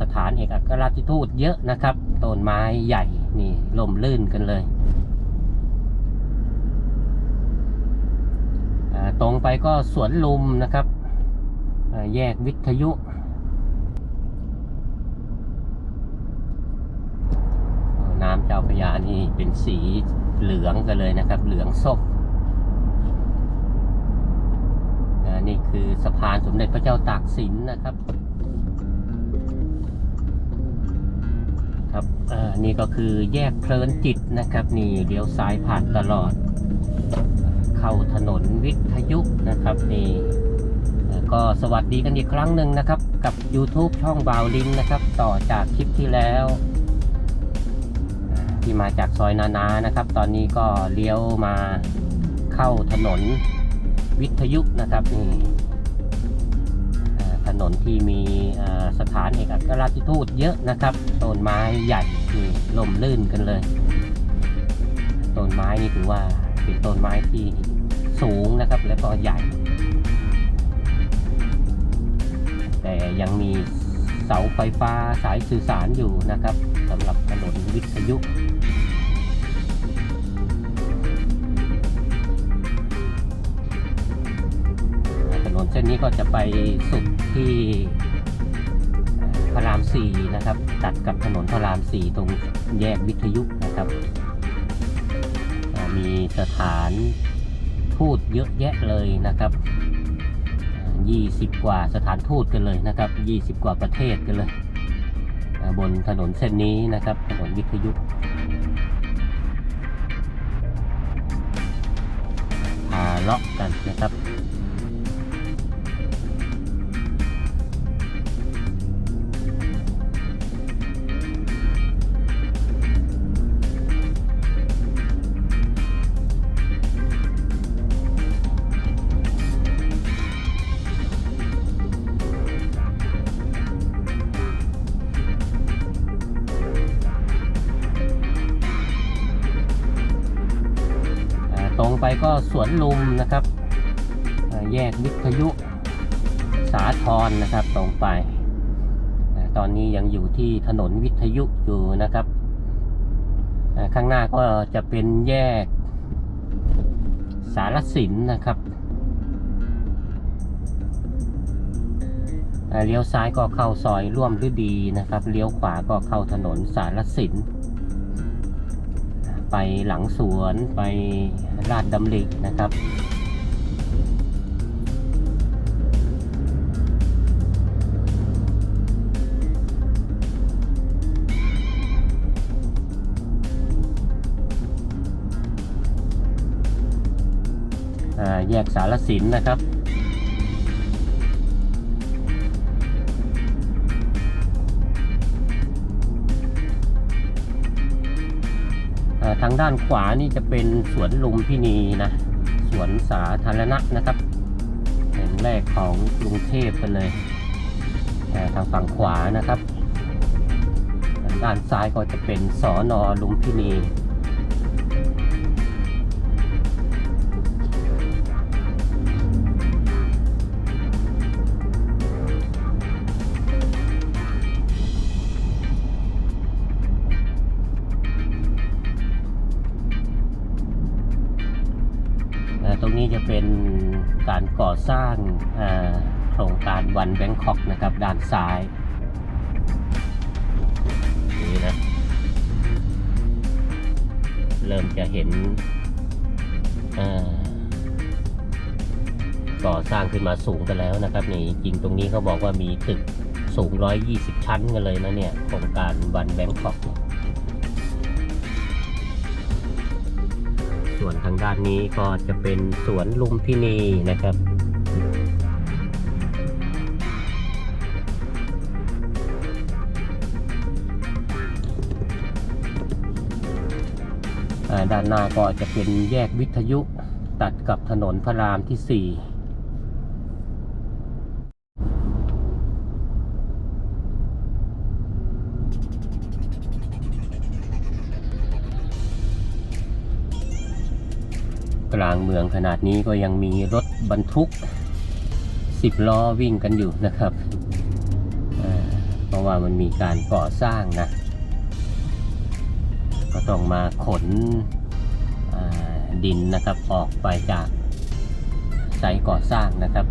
สถานเอกอัครราชทูตเยอะนะครับต้นไม้ใหญ่นี่ลมลื่นกันเลยตรงไปก็สวนลุมนะครับ แยกวิทยุ น้ำเจ้าพยานี่เป็นสีเหลืองกันเลยนะครับ เหลืองส้มอ่านี่คือสะพานสมเด็จพระเจ้าตากสินนะครับ ครับอ่านี่ก็คือแยกเพลินจิตนะครับ นี่เลี้ยวซ้ายผ่านตลอด เข้าถนนวิทยุนะครับนี่ก็สวัสดีกันอีกครั้งหนึ่งนะครับ กับ YouTube ช่องบาวลินนะครับ ต่อจากคลิปที่แล้ว ที่มาจากซอยนานานะครับ ตอนนี้ก็เลี้ยวมาเข้าถนนวิทยุนะครับนี่ นนที่มีสถานเอกอัครราชทูตเยอะนะครับต้นไม้ใหญ่นี่ล่มลื่นกันเลยต้นไม้นี่ถือว่าเป็นต้นไม้ที่สูงนะครับ แล้วก็ใหญ่ แต่ยังมีเสาไฟฟ้าสายสื่อสารอยู่นะครับสำหรับถนนวิทยุถนนเส้นนี้ก็จะไปสุด ที่พระรามสี่นะครับ ตัดกับถนนพระรามสี่ตรงแยกวิทยุนะครับ มีสถานทูตเยอะแยะเลยนะครับยี่สิบกว่าสถานทูตกันเลยนะครับยี่สิบกว่าประเทศกันเลย บนถนนเส้นนี้นะครับ ถนนวิทยุพาเลาะกันนะครับ ก็สวนลุมนะครับแยกวิทยุสาทรนะครับตรงไป ตอนนี้ยังอยู่ที่ถนนวิทยุอยู่นะครับ ข้างหน้าก็จะเป็นแยกสารสินนะครับเลี้ยวซ้ายก็เข้าซอยร่วมฤดีนะครับ เลี้ยวขวาก็เข้าถนนสารสิน ไปหลังสวนไปลาดดำริกนะครับอ่าแยกสารสินนะครับาทางด้านขวานี่จะเป็นสวนลุมพินีนะ สวนสาธารณะนะครับแห่งแรกของกรุงเทพไปเลยอ่ทางฝั่งขวานะครับ ด้านซ้ายก็จะเป็นสอนอลุมพินี ก่อสร้างาโครงการวันแบงคอกนะครับด้านซ้ายนี่นะเริ่มจะเห็นก่อสร้างขึ้นมาสูงกันแล้วนะครับนี่จริงตรงนี้เขาบอกว่ามีตึกสูง 120 ชั้นกันเลยนะเนี่ยโครงการวันแบงคอกส่วนทางด้านนี้ก็จะเป็นสวนลุมพินีนะครับ ด้านหน้าก็จะเป็นแยกวิทยุตัดกับถนนพระรามที่ 4กลางเมืองขนาดนี้ก็ยังมีรถบรรทุก 10 ล้อวิ่งกันอยู่นะครับ เพราะว่ามันมีการก่อสร้างนะ ก็ต้องมาขนดินนะครับออกไปจากไซต์ก่อสร้างนะครับ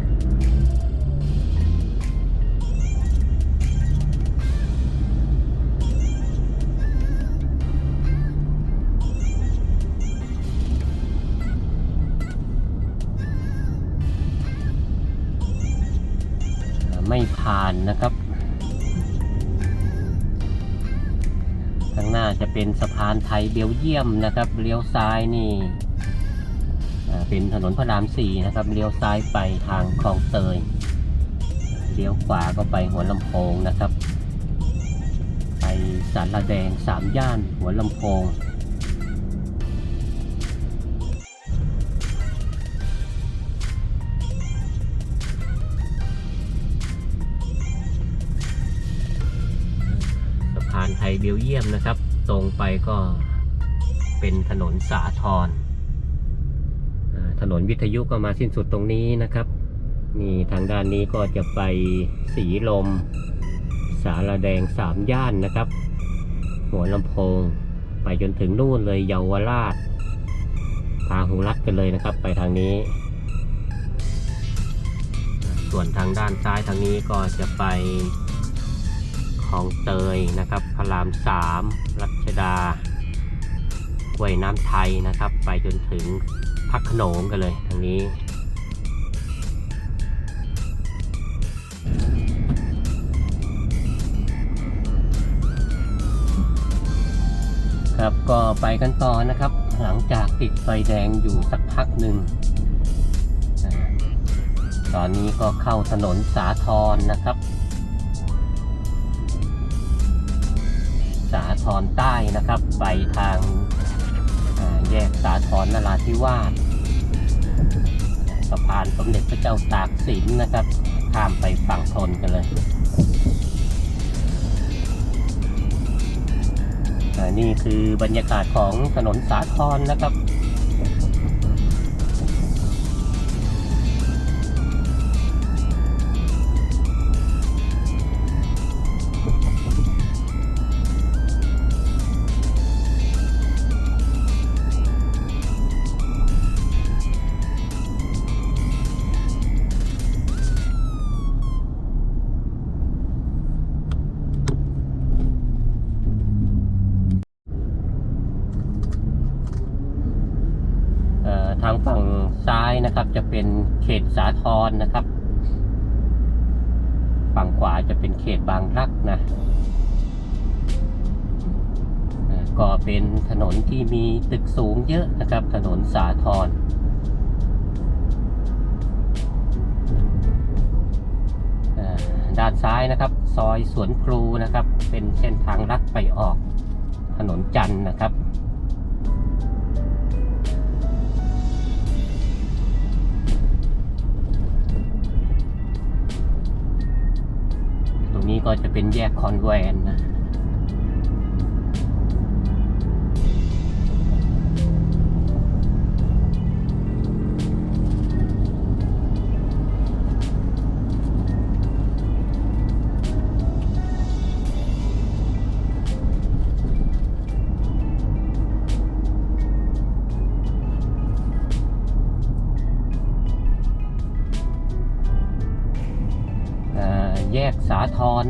ไม่ผ่านนะครับ จะเป็นสะพานไทยเบลเยียมนะครับ เลี้ยวซ้ายนี่เป็นถนนพระรามสี่นะครับ เลี้ยวซ้ายไปทางคลองเตย เลี้ยวขวาก็ไปหัวลำโพงนะครับ ไปสารแดงสามย่านหัวลำโพงสะพานไทยเบลเยียมนะครับ ตรงไปก็เป็นถนนสาทรถนนวิทยุก็มาสิ้นสุดตรงนี้นะครับนี่ทางด้านนี้ก็จะไปสีลม สารแดงสามย่านนะครับ หัวลำโพง ไปจนถึงนู่นเลยเยาวราชพาหุรัดกันเลยนะครับ ไปทางนี้ ส่วนทางด้านซ้ายทางนี้ก็จะไป คลองเตยนะครับพระรามสามรัชดาห้วยน้ำไทยนะครับ ไปจนถึงพักโขนงกันเลยทางนี้ครับก็ไปกันต่อนะครับ หลังจากติดไฟแดงอยู่สักพักหนึ่ง ตอนนี้ก็เข้าถนนสาทรนะครับ รใต้นะครับ ไปทางแยกสาทรนราธิวาสสะพานสมเด็จพระเจ้าตากสินนะครับข้ามไปฝั่งทนกันเลยนี่คือบรรยากาศของถนนสาทรนะครับ เขตบางรักนะก็เป็นถนนที่มีตึกสูงเยอะนะครับ ถนนสาทรด้านซ้ายนะครับ ซอยสวนพลูนะครับ เป็นเส้นทางลัดไปออกถนนจันทร์นะครับ เป็นแยกคอนแวนนะ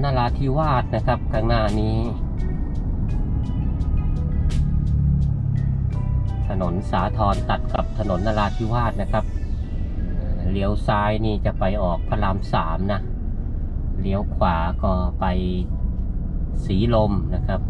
นราธิวาสนะครับ ข้างหน้านี้ ถนนสาทรตัดกับถนนนราธิวาสนะครับเลี้ยวซ้ายนี่จะไปออกพระรามสามนะเลี้ยวขวาก็ไปสีลมนะครับ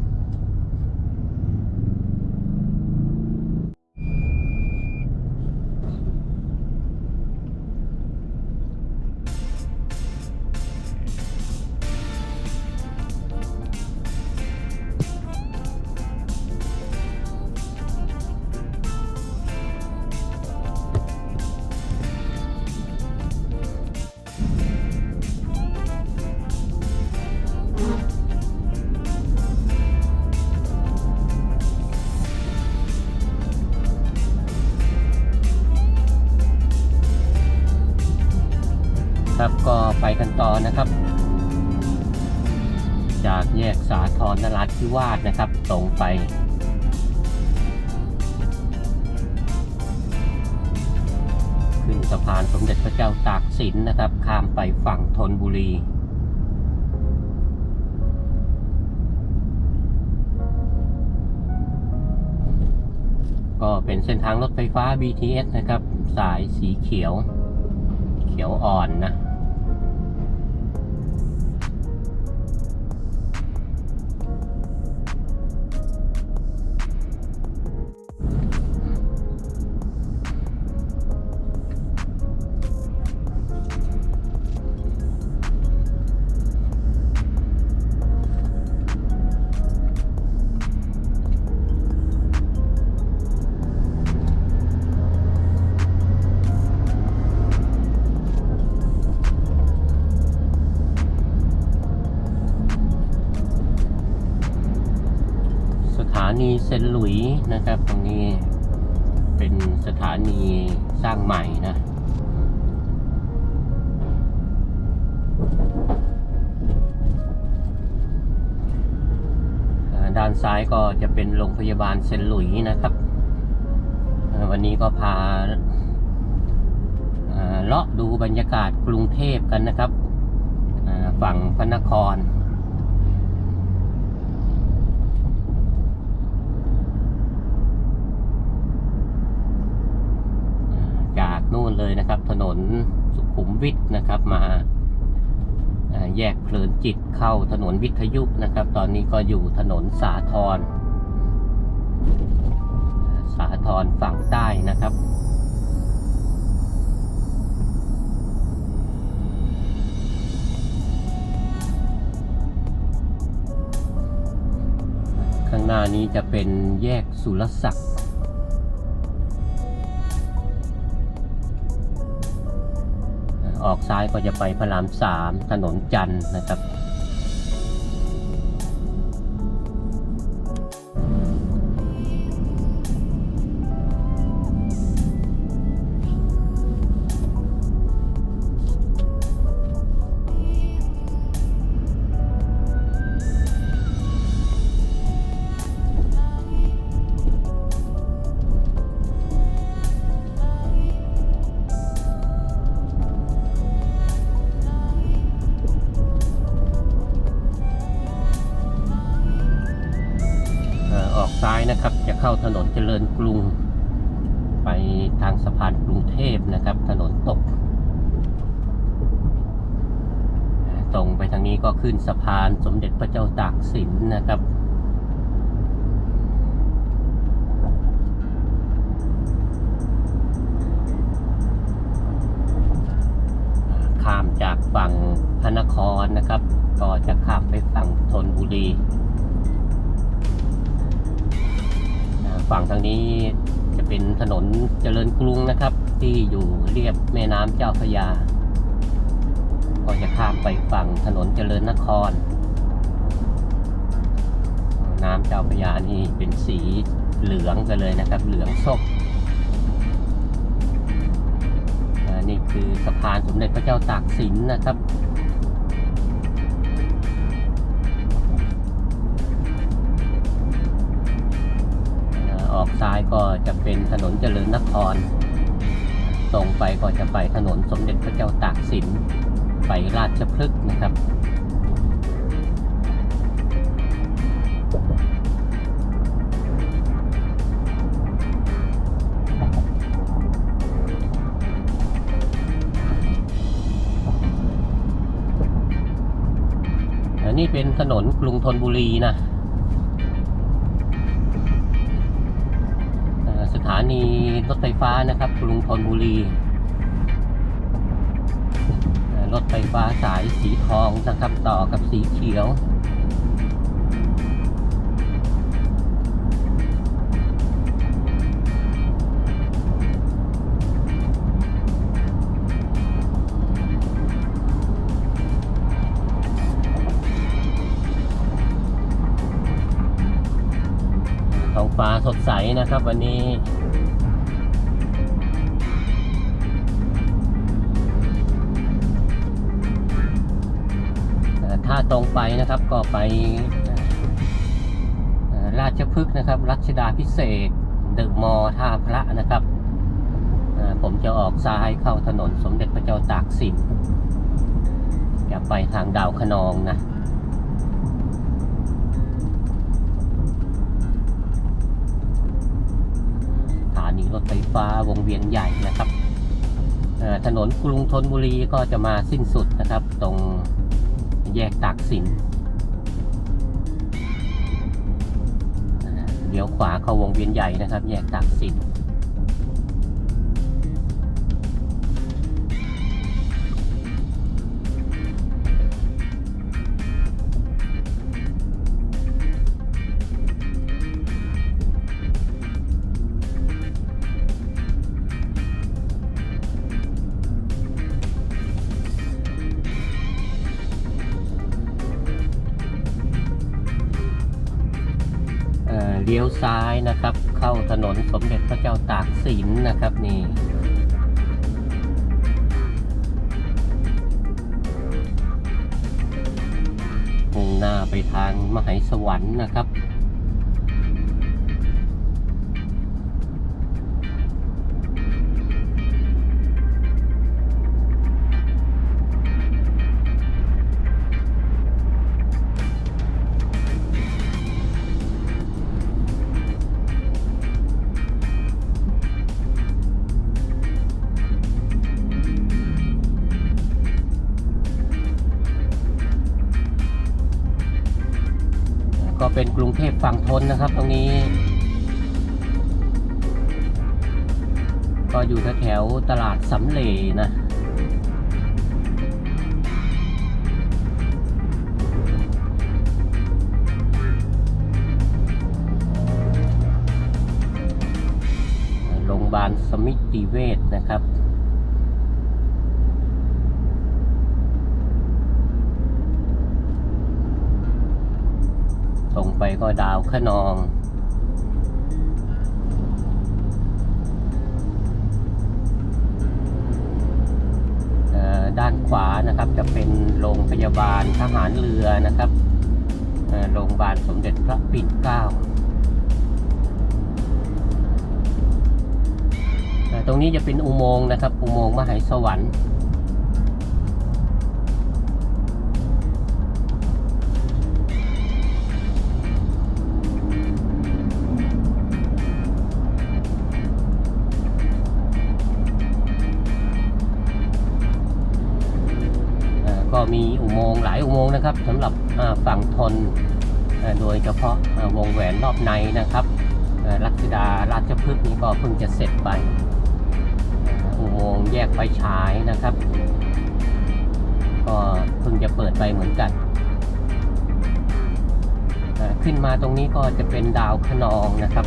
ก็ไปกันต่อนะครับ จากแยกสาทรนราธิวาสนะครับ ตรงไป ขึ้นสะพานสมเด็จพระเจ้าตากสินนะครับ ข้ามไปฝั่งธนบุรีก็เป็นเส้นทางรถไฟฟ้า BTS นะครับ สายสีเขียว เขียวอ่อนนะ ถานีเซนหลุยส์นะครับ ตรงนี้เป็นสถานีสร้างใหม่นะด้านซ้ายก็จะเป็นโรงพยาบาลเซนหลุยส์นะครับ วันนี้ก็พาเลาะดูบรรยากาศกรุงเทพกันนะครับฝั่งพระนคร จาก นู่นเลยนะครับ ถนนสุขุมวิทนะครับมาอ่าแยกเพลินจิตเข้าถนนวิทยุนะครับ ตอนนี้ก็อยู่ถนนสาทรสาทรฝั่งใต้นะครับข้างหน้านี้จะเป็นแยกสุรศักดิ์ ออกซ้ายก็จะไปพระรามสามถนนจันทร์นะครับ กรุง ไปทางสะพานกรุงเทพนะครับ ถนนตก ตรงไปทางนี้ก็ขึ้นสะพานสมเด็จพระเจ้าตากสินนะครับข้ามจากฝั่งพระนครนะครับ ก็จะข้ามไปฝั่งธนบุรี ฝั่งทางนี้จะเป็นถนนเจริญกรุงนะครับ ที่อยู่เรียบแม่น้ำเจ้าพระยา ก็จะข้ามไปฝั่งถนนเจริญนคร น้ำเจ้าพระยานี่เป็นสีเหลืองกันเลยนะครับ เหลืองส้มนี่คือสะพานสมเด็จพระเจ้าตากสินนะครับ ซ้ายก็จะเป็นถนนเจริญนคร ตรงไปก็จะไปถนนสมเด็จพระเจ้าตากสิน ไปราชพฤกษ์นะครับอันนี้เป็นถนนกรุงธนบุรีนะ นรถไฟฟ้านะครับกรุงธนบุรี รถไฟฟ้าสายสีทองนะครับต่อกับสีเขียวท้องฟ้าสดใสนะครับ วันนี้ ตรงไปนะครับก็ไปราชพฤกษ์นะครับ รัชดาพิเศษเดอะมอท่าพระนะครับผมจะออกซ้ายเข้าถนนสมเด็จพระเจ้าตากสินจะไปทางดาวคะนองนะสถานีรถไฟฟ้าวงเวียนใหญ่นะครับถนนกรุงธนบุรีก็จะมาสิ้นสุดนะครับ ตรง แยกตากสินเลี้ยวขวาเข้าวงเวียนใหญ่นะครับ แยกตากสิน ลี้ยวซ้ายนะครับ เข้าถนนสมเด็จพระเจ้าตากสินนะครับนี่มุ่งหน้าไปทางมหายสวรรค์นะครับ รุงเทพฝั่งทนนะครับ ตรงนี้ ก็อยู่แถวตลาดสำเลนะโรงพยาบาลสมิติเวชนะครับ ตรงไปก็ดาวขนองอ่อด้านขวานะครับจะเป็นโรงพยาบาลทหารเรือนะครับโรงพยาบาลสมเด็จพระปิ่นเกล้าตรงนี้จะเป็นอุโมงค์นะครับ อุโมงค์มหายสวรรค์ งค์หลายอุโมงค์นะครับสำหรับฝั่งทนโดยเฉพาะวงแหวนรอบในนะครับเอ่อรัชดาราชพฤกษ์นี่ก็เพิ่งจะเสร็จไป อุโมงค์แยกไฟฉายนะครับ ก็เพิ่งจะเปิดไปเหมือนกันขึ้นมาตรงนี้ก็จะเป็นดาวคะนองนะครับ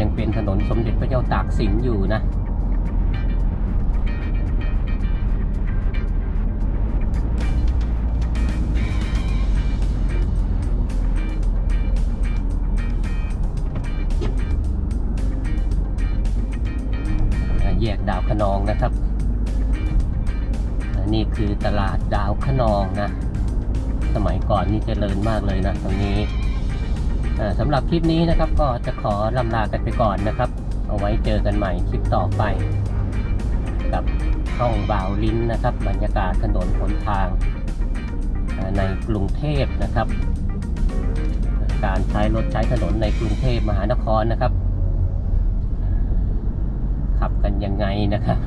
ยังเป็นถนนสมเด็จพระเจ้าตากสินอยู่นะ สำหรับคลิปนี้นะครับก็จะขอลำลากันไปก่อนนะครับ เอาไว้เจอกันใหม่คลิปต่อไป กับช่องบ่าวลิ้นนะครับ บรรยากาศถนนหนทางในกรุงเทพนะครับ การใช้รถใช้ถนนในกรุงเทพมหานครนะครับ ขับกันยังไงนะครับ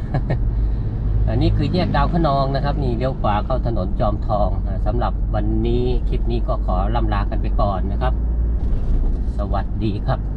อันนี้คือแยกดาวคะนองนะครับ นี่เลี้ยวขวาเข้าถนนจอมทองสำหรับวันนี้คลิปนี้ก็ขอลำลากันไปก่อนนะครับ สวัสดีครับ